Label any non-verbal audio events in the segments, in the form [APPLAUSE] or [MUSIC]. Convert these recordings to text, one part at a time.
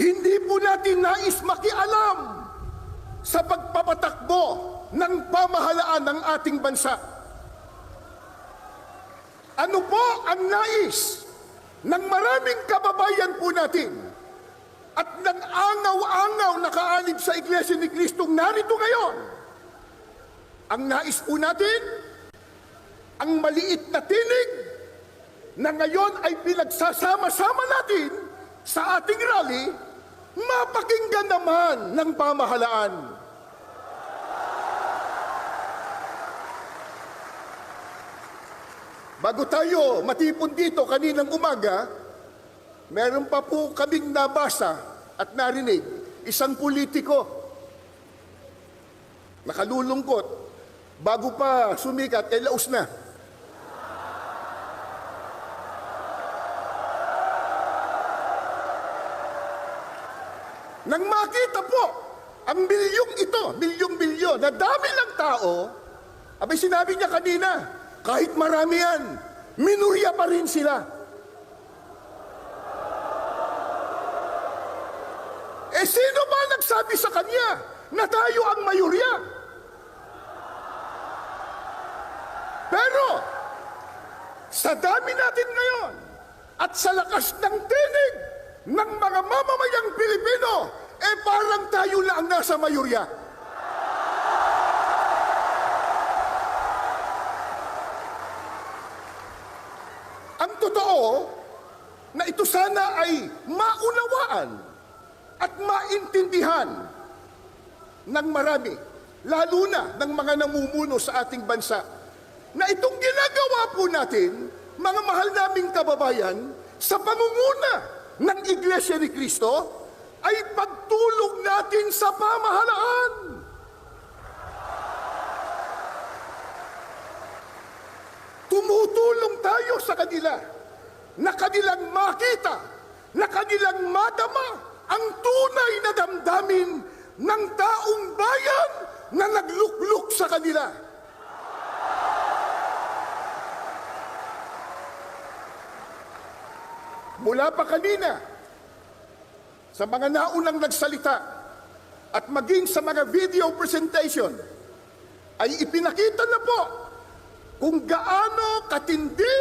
Hindi po natin nais makialam sa pagpapatakbo ng pamahalaan ng ating bansa. Ano po ang nais ng maraming kababayan po natin at ng angaw-angaw na kaanib sa Iglesia ni Kristong narito ngayon? Ang nais po natin, ang maliit na tinig na ngayon ay pinagsasama-sama natin sa ating rally, mapakinggan naman ng pamahalaan. Bago tayo matipon dito kaninang umaga, meron pa po kaming nabasa at narinig isang politiko nakalulungkot bago pa sumikat, eh laos na. Nang makita po ang milyong ito, milyong-milyon, na dami ng tao, abay sinabi niya kanina, kahit marami yan, minurya pa rin sila. Eh sino ba nagsabi sa kanya na tayo ang mayurya? Pero, sa dami natin ngayon, at sa lakas ng tinig ng mga mamamayang Pilipino, eh parang tayo na ang nasa mayurya. Ang totoo, na ito sana ay maunawaan at maintindihan ng marami, lalo na ng mga namumuno sa ating bansa, na itong ginagawa po natin, mga mahal naming kababayan, sa pangunguna ng Iglesia ni Kristo, ay pagtulong natin sa pamahalaan. Tumutulong tayo sa kanila na kanilang makita, na kanilang madama ang tunay na damdamin ng taong bayan na naglukluk sa kanila. Mula pa kanina, sa mga naunang nagsalita at maging sa mga video presentation, ay ipinakita na po kung gaano katindi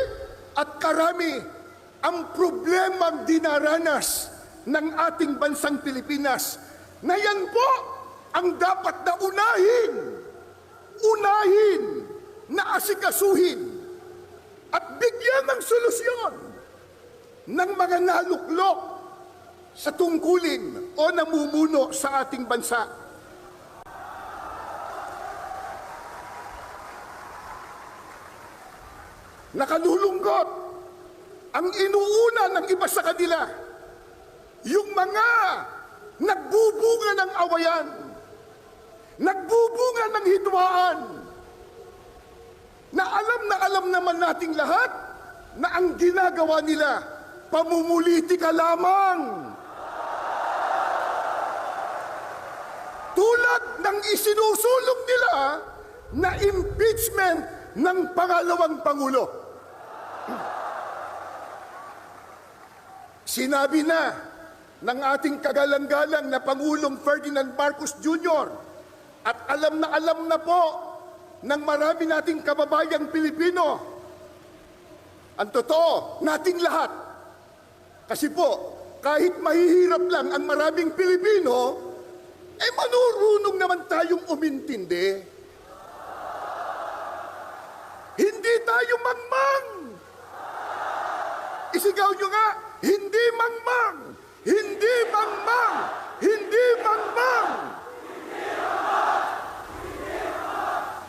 at karami ang problemang dinaranas ng ating bansang Pilipinas. Na yan po ang dapat na unahin, unahin na asikasuhin at bigyan ng solusyon ng mga naluklok sa tungkulin o namumuno sa ating bansa. Nakalulungkot ang inuuna ng iba sa kanila, yung mga nagbubunga ng awayan, nagbubunga ng hidwaan, na alam na alam naman nating lahat na ang ginagawa nila, pamumulitika lamang. Tulad ng isinusulong nila na impeachment ng pangalawang Pangulo. Sinabi na ng ating kagalang-galang na Pangulong Ferdinand Marcos Jr. at alam na alam na po ng marami nating kababayang Pilipino ang totoo, nating lahat. Kasi po, kahit mahihirap lang ang maraming Pilipino, eh manurunong naman tayong umintindi. Hindi tayo mangmang. Isigaw nyo nga, hindi mangmang, hindi mangmang, hindi mangmang.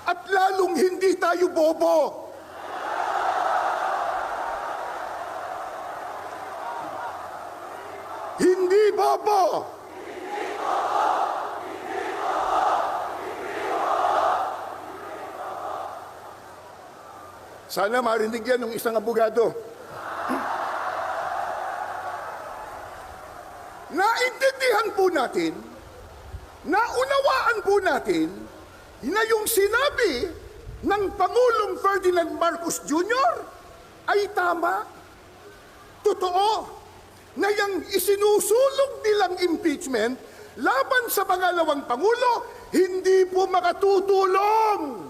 At lalong hindi tayo bobo. Hindi bobo. Sana marinig yan ng isang abogado. [CLEARS THROAT] Naintindihan po natin, naunawaan po natin, na yung sinabi ng Pangulong Ferdinand Marcos Jr. ay tama. Totoo na yung isinusulong nilang impeachment laban sa pangalawang Pangulo, hindi po makatutulong.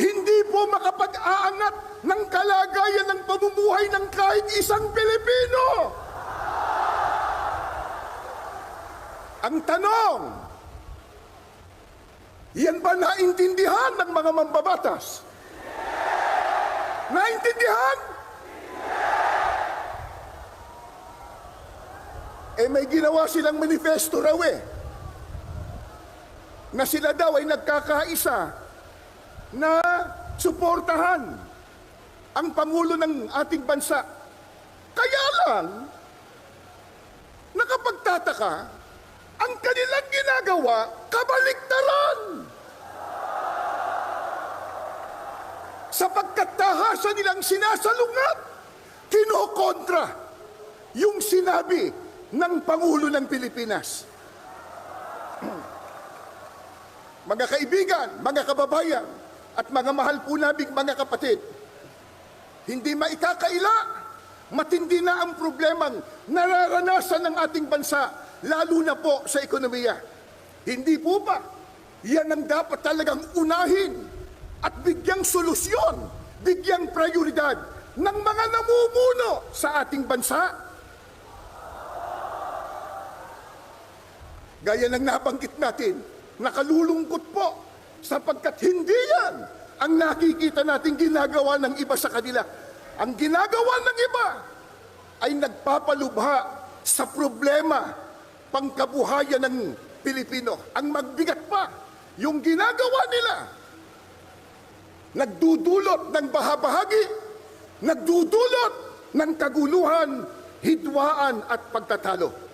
Hindi po makapag-aangat ng kalagayan ng pamumuhay ng kahit isang Pilipino. Ang tanong, yan ba naintindihan ng mga mambabatas? Naintindihan? Eh may ginawa silang manifesto raw eh. Na sila daw ay nagkakaisa na suportahan ang Pangulo ng ating bansa. Kaya lang, nakapagtataka, ang kanilang ginagawa, kabaliktaran. Sapagkat tahasan nilang sinasalungat, kinokontra yung sinabi ng Pangulo ng Pilipinas. [CLEARS THROAT] Mga kaibigan, mga kababayan, at mga mahal po naming mga kapatid, hindi maikakaila, matindi na ang problemang nararanasan ng ating bansa, lalo na po sa ekonomiya. Hindi po ba? Yan ang dapat talagang unahin at bigyang solusyon, bigyang prioridad ng mga namumuno sa ating bansa. Gaya ng nabanggit natin, nakalulungkot po sapagkat hindi yan ang nakikita natin ginagawa ng iba sa kanila. Ang ginagawa ng iba ay nagpapalubha sa problema pangkabuhayan ng Pilipino. Ang magbigat pa, yung ginagawa nila, nagdudulot ng bahabahagi, nagdudulot ng kaguluhan, hidwaan at pagtatalo.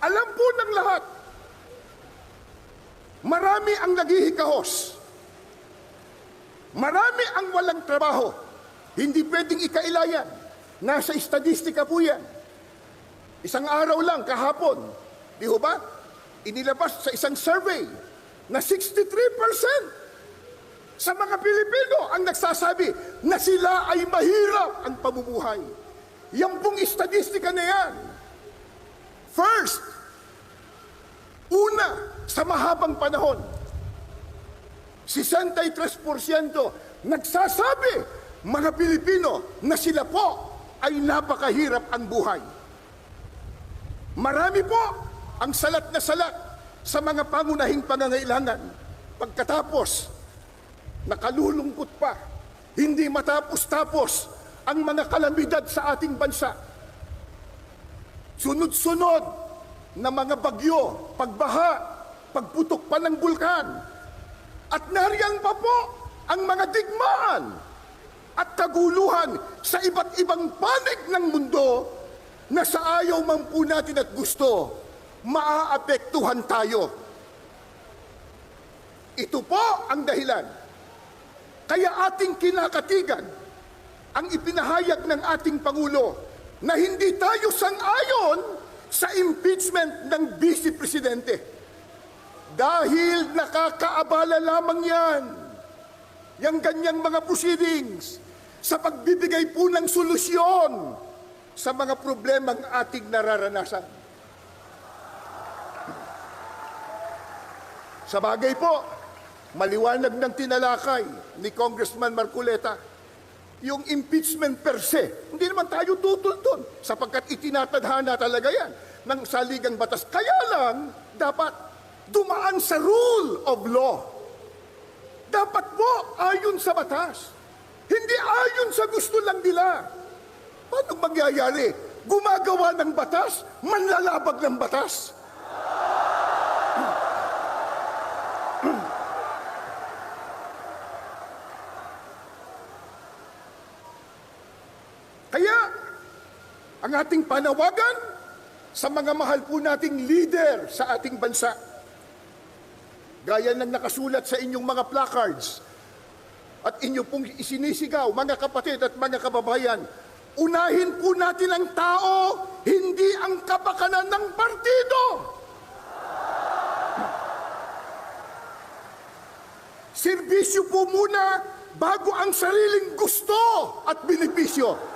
Alam po ng lahat, marami ang naghihikahos. Marami ang walang trabaho. Hindi pwedeng ikailayan. Nasa estadistika po yan. Isang araw lang, kahapon, di ho ba? Inilabas sa isang survey na 63% sa mga Pilipino ang nagsasabi na sila ay mahirap ang pamumuhay. Yan pong estadistika na yan. First, una, sa mahabang panahon, 63% nagsasabi mga Pilipino na sila po ay napakahirap ang buhay. Marami po ang salat na salat sa mga pangunahing pangangailangan. Pagkatapos, nakalulungkot pa, hindi matapos-tapos ang mga kalamidad sa ating bansa. Sunod-sunod na mga bagyo, pagbaha, pagputok pa ng bulkan, at nariyan pa po ang mga digmaan at kaguluhan sa iba't ibang panig ng mundo na sa ayaw man po natin at gusto, maaapektuhan tayo. Ito po ang dahilan. Kaya ating kinakatigan ang ipinahayag ng ating Pangulo na hindi tayo sang-ayon sa impeachment ng Vice Presidente. Dahil nakakaabala lamang yan, yung ganyang mga proceedings, sa pagbibigay po ng solusyon sa mga problemang ating nararanasan. Sa bagay po, maliwanag ng tinalakay ni Congressman Marculeta, yung impeachment per se, hindi naman tayo tutol doon sapagkat itinatadhana talaga yan ng saligang batas. Kaya lang, dapat dumaan sa rule of law. Dapat po ayon sa batas. Hindi ayon sa gusto lang nila. Paano mangyayari? Gumagawa ng batas, manlalabag ng batas. Kaya, ang ating panawagan sa mga mahal po nating leader sa ating bansa, gaya ng nakasulat sa inyong mga placards, at inyo pong isinisigaw, mga kapatid at mga kababayan, unahin po natin ang tao, hindi ang kapakanan ng partido. Serbisyo po muna bago ang sariling gusto at benepisyo.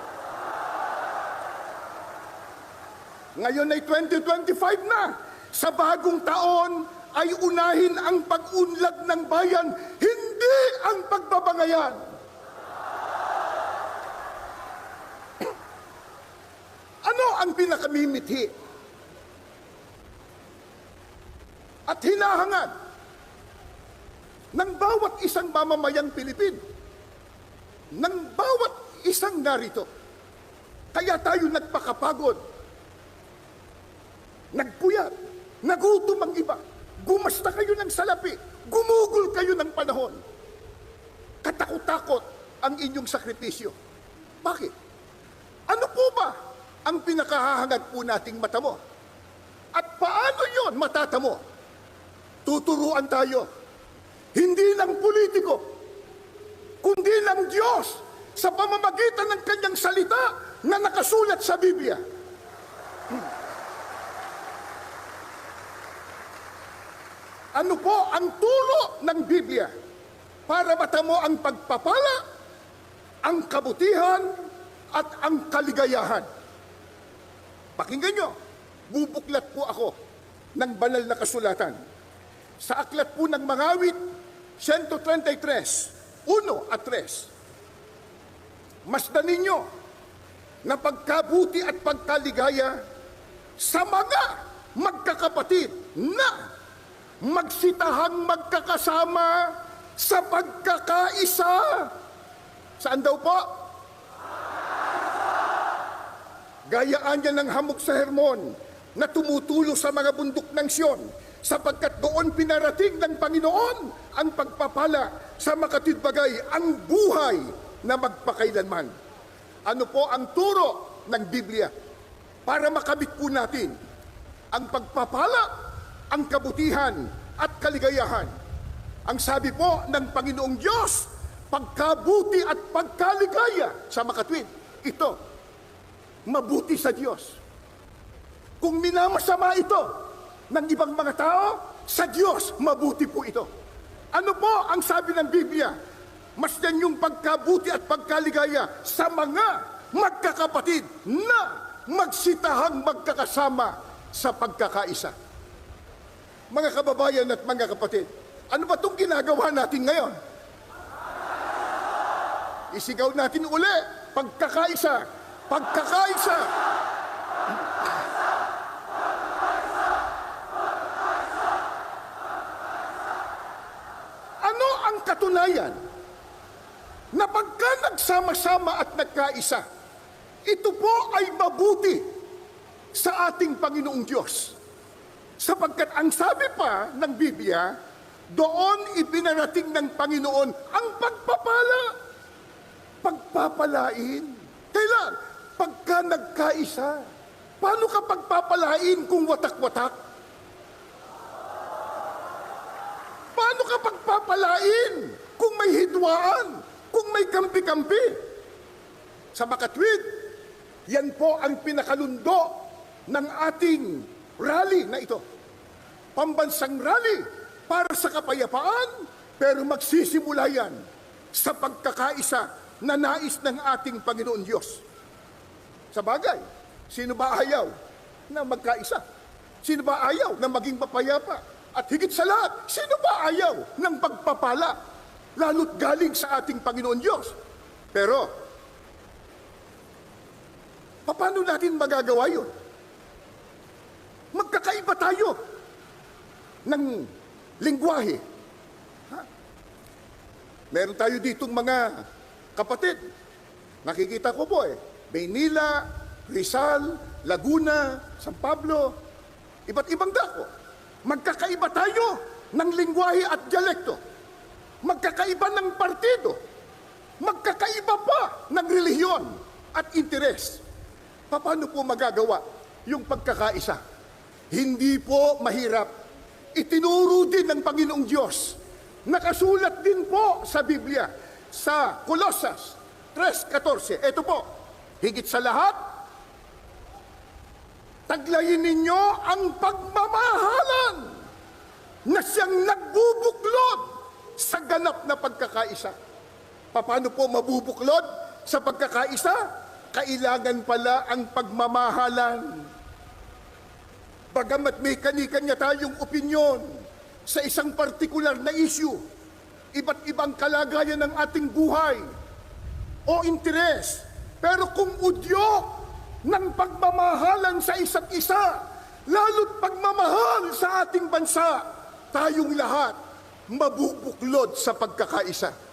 Ngayon ay 2025 na. Sa bagong taon ay unahin ang pag-unlad ng bayan, hindi ang pagbabangayan. [CLEARS THROAT] Ano ang pinakamimithi? At hinahangad ng bawat isang mamamayang Pilipin, ng bawat isang narito. Kaya tayo nagpakapagod, nagpuyat, nagutom ang iba, gumasta kayo ng salapi, gumugol kayo ng panahon. Katakot-takot ang inyong sakripisyo. Bakit? Ano po ba ang pinakahahangad po nating mata mo? At paano yon matatamo? Tuturuan tayo. Hindi ng politiko, kundi ng Diyos sa pamamagitan ng kanyang salita na nakasulat sa Biblia. Hmm. Ano po ang turo ng Biblia para matamo ang pagpapala, ang kabutihan, at ang kaligayahan? Pakinggan nyo, bubuklat po ako ng banal na kasulatan. Sa aklat po ng Mangawit, 133, 1 at 3. Masdan ninyo na pagkabuti at pagkaligaya sa mga magkakapatid na magsitahang magkakasama sa pagkakaisa. Saan daw po? Gayaan niya ng hamog sa Hermon na tumutulo sa mga bundok ng Siyon sapagkat doon pinarating ng Panginoon ang pagpapala sa makatidbagay ang buhay na magpakailanman. Ano po ang turo ng Biblia para makamit po natin ang pagpapala, ang kabutihan at kaligayahan. Ang sabi po ng Panginoong Diyos, pagkabuti at pagkaligaya sa makatwid. Ito, mabuti sa Diyos. Kung minamasama ito ng ibang mga tao, sa Diyos, mabuti po ito. Ano po ang sabi ng Biblia? Masdan yung pagkabuti at pagkaligaya sa mga magkakapatid na magsitahang magkakasama sa pagkakaisa. Mga kababayan at mga kapatid, ano ba itong ginagawa natin ngayon? Isigaw natin uli, pagkakaisa, pagkakaisa. Ano ang katunayan na pagka nagsama-sama at nagkaisa, ito po ay mabuti sa ating Panginoong Diyos. Sapagkat ang sabi pa ng Biblia, doon ipinarating ng Panginoon ang pagpapala. Pagpapalain. Kailan? Pagka nagkaisa. Paano ka pagpapalain kung watak-watak? Paano ka pagpapalain kung may hidwaan? Kung may kampi-kampi? Sa makatwid, yan po ang pinakalundo ng ating rally na ito. Pambansang rally para sa kapayapaan, pero magsisimula yan sa pagkakaisa na nais ng ating Panginoon Diyos. Sa bagay, sino ba ayaw na magkaisa? Sino ba ayaw na maging mapayapa? At higit sa lahat, sino ba ayaw ng pagpapala? Lalo't galing sa ating Panginoon Diyos. Pero, paano natin magagawa yun? Magkakaiba tayo ng lingwahe. Ha? Meron tayo ditong mga kapatid. Nakikita ko po eh. Maynila, Rizal, Laguna, San Pablo, iba't ibang dako. Magkakaiba tayo ng lingwahe at dialekto. Magkakaiba ng partido. Magkakaiba pa ng relihiyon at interes. Paano po magagawa yung pagkakaisa? Hindi po mahirap. Itinuro din ng Panginoong Diyos. Nakasulat din po sa Biblia, sa Colossus 3.14. Ito po, higit sa lahat, taglayin ninyo ang pagmamahalan na siyang nagbubuklod sa ganap na pagkakaisa. Paano po mabubuklod sa pagkakaisa? Kailangan pala ang pagmamahalan. Bagamat may kani-kanya tayong opinyon sa isang partikular na issue, iba't ibang kalagayan ng ating buhay o interes, pero kung udyok ng pagmamahalan sa isa't isa, lalo't pagmamahal sa ating bansa, tayong lahat mabubuklod sa pagkakaisa.